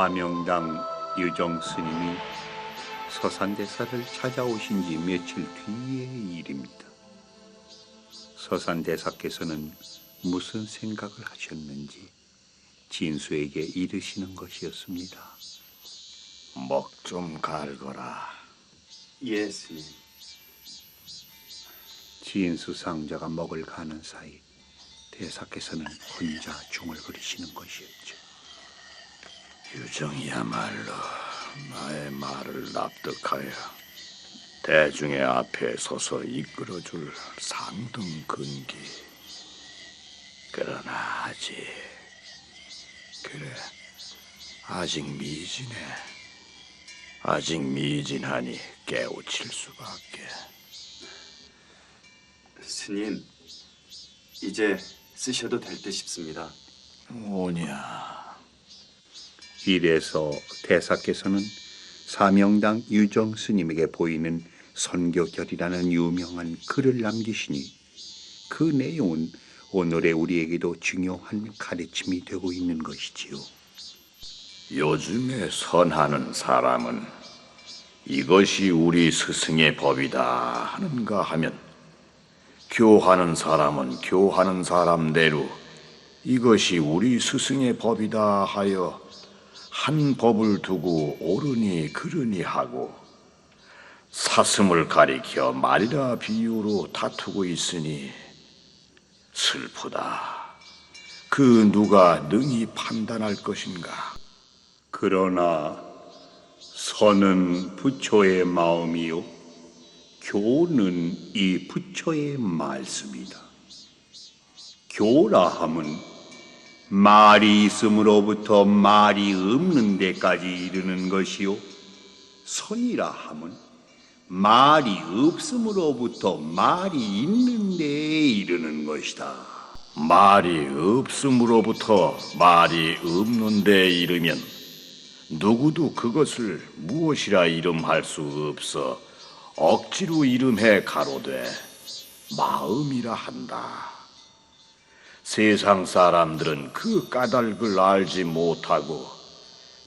사명당 유정 스님이 서산대사를 찾아오신 지 며칠 뒤의 일입니다. 서산대사께서는 무슨 생각을 하셨는지 진수에게 이르시는 것이었습니다. 먹 좀 갈거라. 예, 스님. 진수 상자가 먹을 가는 사이 대사께서는 혼자 중얼거리시는 것이었죠. 유정이야말로 나의 말을 납득하여 대중의 앞에 서서 이끌어줄 상등 근기. 그러나 아직 그래 아직 미진해. 아직 미진하니 깨우칠 수밖에. 스님, 이제 쓰셔도 될 듯 싶습니다. 뭐냐? 이래서 대사께서는 사명당 유정 스님에게 보이는 선교결이라는 유명한 글을 남기시니 그 내용은 오늘의 우리에게도 중요한 가르침이 되고 있는 것이지요. 요즘에 선하는 사람은 이것이 우리 스승의 법이다 하는가 하면 교하는 사람은 교하는 사람대로 이것이 우리 스승의 법이다 하여 한 법을 두고 옳으니 그르니 하고 사슴을 가리켜 말이라 비유로 다투고 있으니 슬프다. 그 누가 능히 판단할 것인가? 그러나 선은 부처의 마음이요 교는 이 부처의 말씀이다. 교라 함은 말이 있음으로부터 말이 없는 데까지 이르는 것이요 선이라 함은 말이 없음으로부터 말이 있는 데에 이르는 것이다. 말이 없음으로부터 말이 없는데 이르면 누구도 그것을 무엇이라 이름할 수 없어 억지로 이름해 가로되 마음이라 한다. 세상 사람들은 그 까닭을 알지 못하고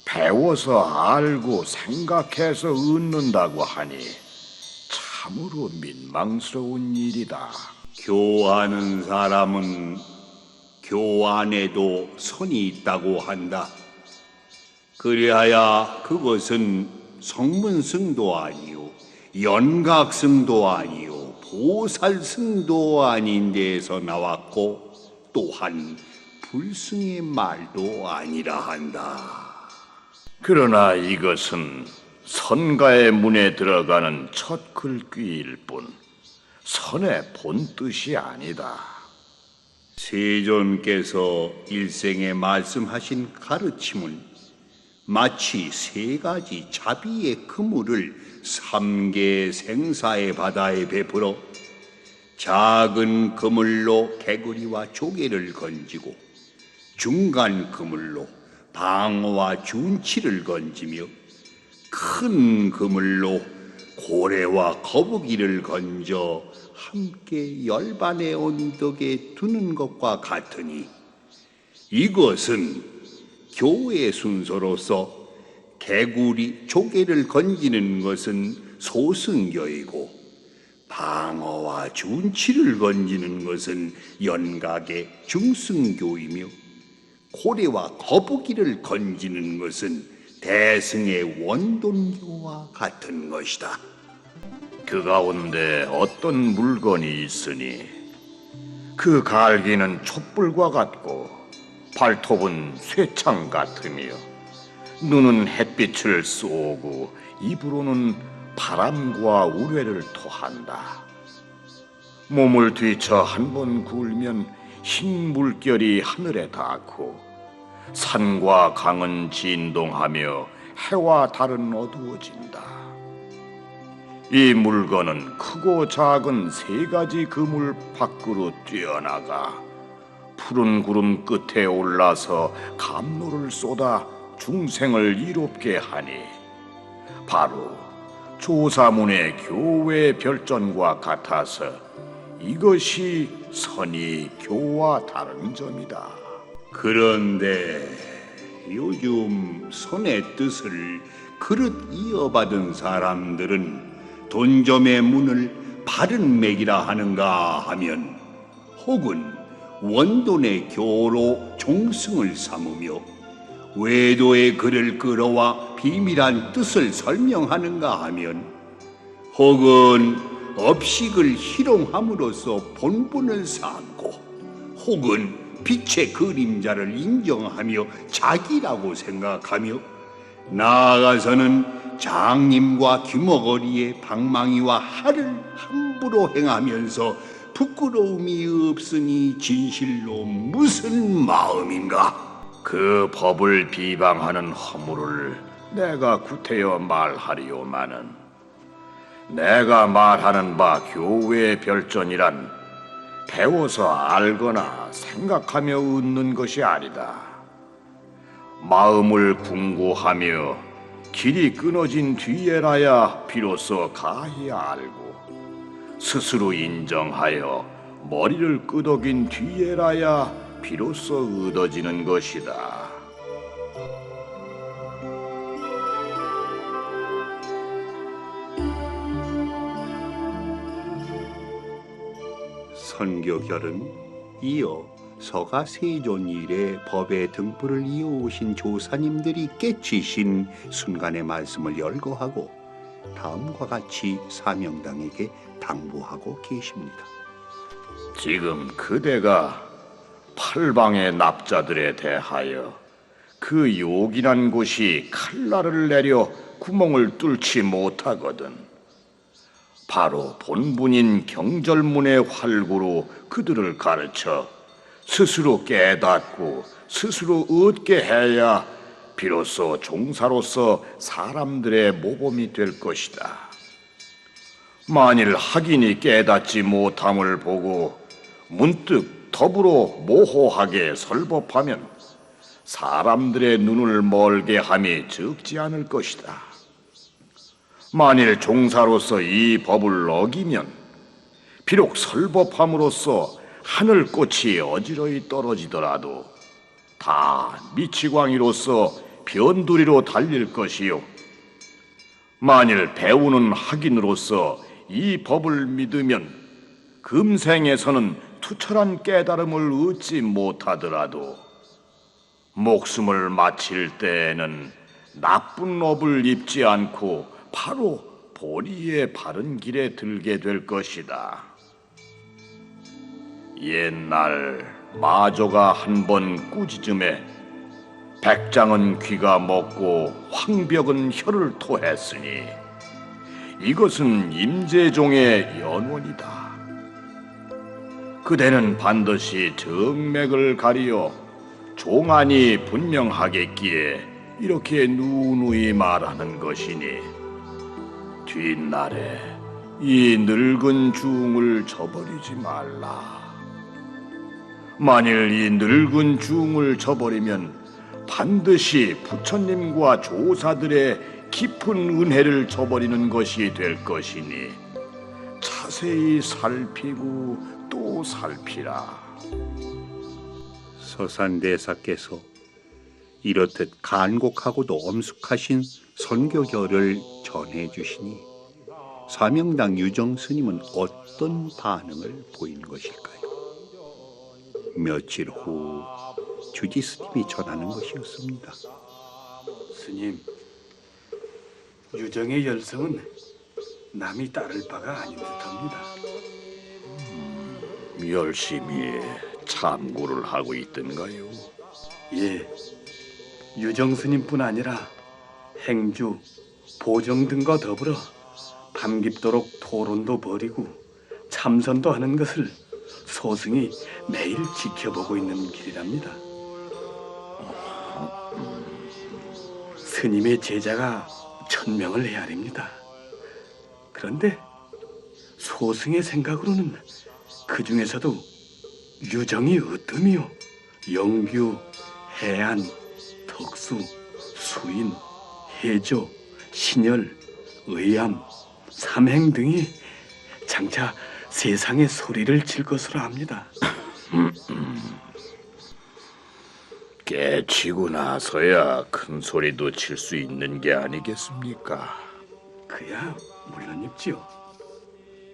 배워서 알고 생각해서 얻는다고 하니 참으로 민망스러운 일이다. 교하는 사람은 교안에도 선이 있다고 한다. 그리하야 그것은 성문승도 아니요, 연각승도 아니요, 보살승도 아닌 데에서 나왔고, 또한 불승의 말도 아니라 한다. 그러나 이것은 선가의 문에 들어가는 첫 글귀일 뿐 선의 본 뜻이 아니다. 세존께서 일생에 말씀하신 가르침은 마치 세 가지 자비의 그물을 삼계 생사의 바다에 베풀어 작은 그물로 개구리와 조개를 건지고 중간 그물로 방어와 준치를 건지며 큰 그물로 고래와 거북이를 건져 함께 열반의 언덕에 두는 것과 같으니 이것은 교의 순서로서 개구리 조개를 건지는 것은 소승교이고 방어와 준치를 건지는 것은 연각의 중승교이며 고래와 거북이를 건지는 것은 대승의 원돈교와 같은 것이다. 그 가운데 어떤 물건이 있으니 그 갈기는 촛불과 같고 발톱은 쇠창 같으며 눈은 햇빛을 쏘고 입으로는 바람과 우레를 토한다. 몸을 뒤쳐 한 번 굴면 흰 물결이 하늘에 닿고 산과 강은 진동하며 해와 달은 어두워진다. 이 물건은 크고 작은 세 가지 그물 밖으로 뛰어나가 푸른 구름 끝에 올라서 감로를 쏟아 중생을 이롭게 하니 바로 조사문의 교회 별전과 같아서 이것이 선이 교와 다른 점이다. 그런데 요즘 손의 뜻을 그릇 이어받은 사람들은 돈점의 문을 바른 맥이라 하는가 하면 혹은 원돈의 교로 종승을 삼으며 외도의 글을 끌어와 비밀한 뜻을 설명하는가 하면 혹은 업식을 희롱함으로써 본분을 삼고 혹은 빛의 그림자를 인정하며 자기라고 생각하며 나아가서는 장님과 귀머거리의 방망이와 할을 함부로 행하면서 부끄러움이 없으니 진실로 무슨 마음인가? 그 법을 비방하는 허물을 내가 구태여 말하리오마는 내가 말하는 바 교회의 별전이란 배워서 알거나 생각하며 웃는 것이 아니다. 마음을 궁구하며 길이 끊어진 뒤에라야 비로소 가히 알고 스스로 인정하여 머리를 끄덕인 뒤에라야 비로소 얻어지는 것이다. 선교결은 이어 서가 세존 이래 법의 등불을 이어오신 조사님들이 깨치신 순간의 말씀을 열거하고 다음과 같이 사명당에게 당부하고 계십니다. 지금 그대가 팔방의 납자들에 대하여 그 요긴한 곳이 칼날을 내려 구멍을 뚫지 못하거든. 바로 본분인 경절문의 활구로 그들을 가르쳐 스스로 깨닫고 스스로 얻게 해야 비로소 종사로서 사람들의 모범이 될 것이다. 만일 학인이 깨닫지 못함을 보고 문득 더불어 모호하게 설법하면 사람들의 눈을 멀게 함이 적지 않을 것이다. 만일 종사로서 이 법을 어기면 비록 설법함으로써 하늘꽃이 어지러이 떨어지더라도 다 미치광이로서 변두리로 달릴 것이요. 만일 배우는 학인으로서 이 법을 믿으면 금생에서는 투철한 깨달음을 얻지 못하더라도 목숨을 마칠 때에는 나쁜 업을 입지 않고 바로 보리의 바른 길에 들게 될 것이다. 옛날 마조가 한 번 꾸짖음에 백장은 귀가 먹고 황벽은 혀를 토했으니 이것은 임재종의 연원이다. 그대는 반드시 정맥을 가리어 종안이 분명하겠기에 이렇게 누누이 말하는 것이니 뒷날에 이 늙은 중을 저버리지 말라. 만일 이 늙은 중을 저버리면 반드시 부처님과 조사들의 깊은 은혜를 저버리는 것이 될 것이니 자세히 살피고 또 살피라. 서산대사께서 이렇듯 간곡하고도 엄숙하신 선교결을 전해 주시니 사명당 유정 스님은 어떤 반응을 보인 것일까요? 며칠 후 주지 스님이 전하는 것이었습니다. 스님, 유정의 열성은 남이 따를 바가 아닌 듯합니다. 열심히 참고를 하고 있던가요? 예, 유정 스님뿐 아니라 행주, 보정 등과 더불어 밤깊도록 토론도 벌이고 참선도 하는 것을 소승이 매일 지켜보고 있는 길이랍니다. 스님의 제자가 천명을 헤아립니다. 그런데 소승의 생각으로는 그 중에서도 유정이 으뜸이요 영규, 해안, 덕수, 수인, 해조, 신열, 의암, 삼행 등이 장차 세상의 소리를 칠 것으로 합니다. 깨치고 나서야 큰 소리도 칠 수 있는 게 아니겠습니까? 그야 물론입지요.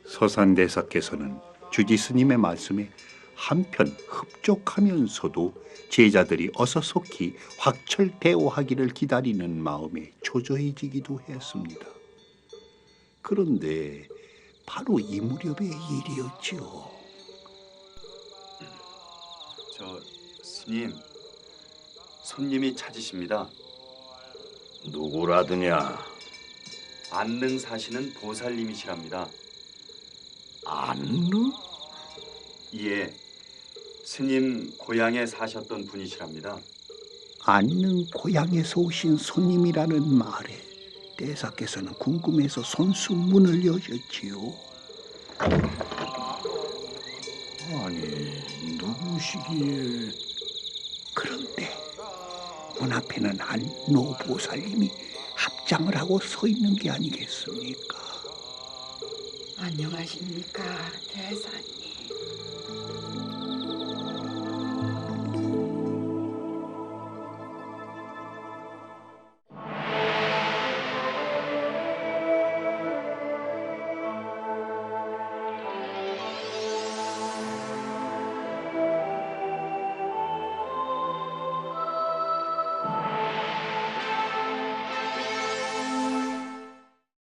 서산대사께서는 주지 스님의 말씀에 한편 흡족하면서도 제자들이 어서 속히 확철대오하기를 기다리는 마음에 초조해지기도 했습니다. 그런데 바로 이 무렵의 일이었지요. 저 스님 손님이 찾으십니다. 누구라더냐? 안능 사시는 보살님이시랍니다. 안느? 예, 스님 고향에 사셨던 분이시랍니다. 안능 고향에서 오신 손님이라는 말에 대사께서는 궁금해서 손수 문을 여셨지요. 아니 누구시기에 그런데 문 앞에는 한 노보살님이 합장을 하고 서 있는 게 아니겠습니까? 안녕하십니까 대사님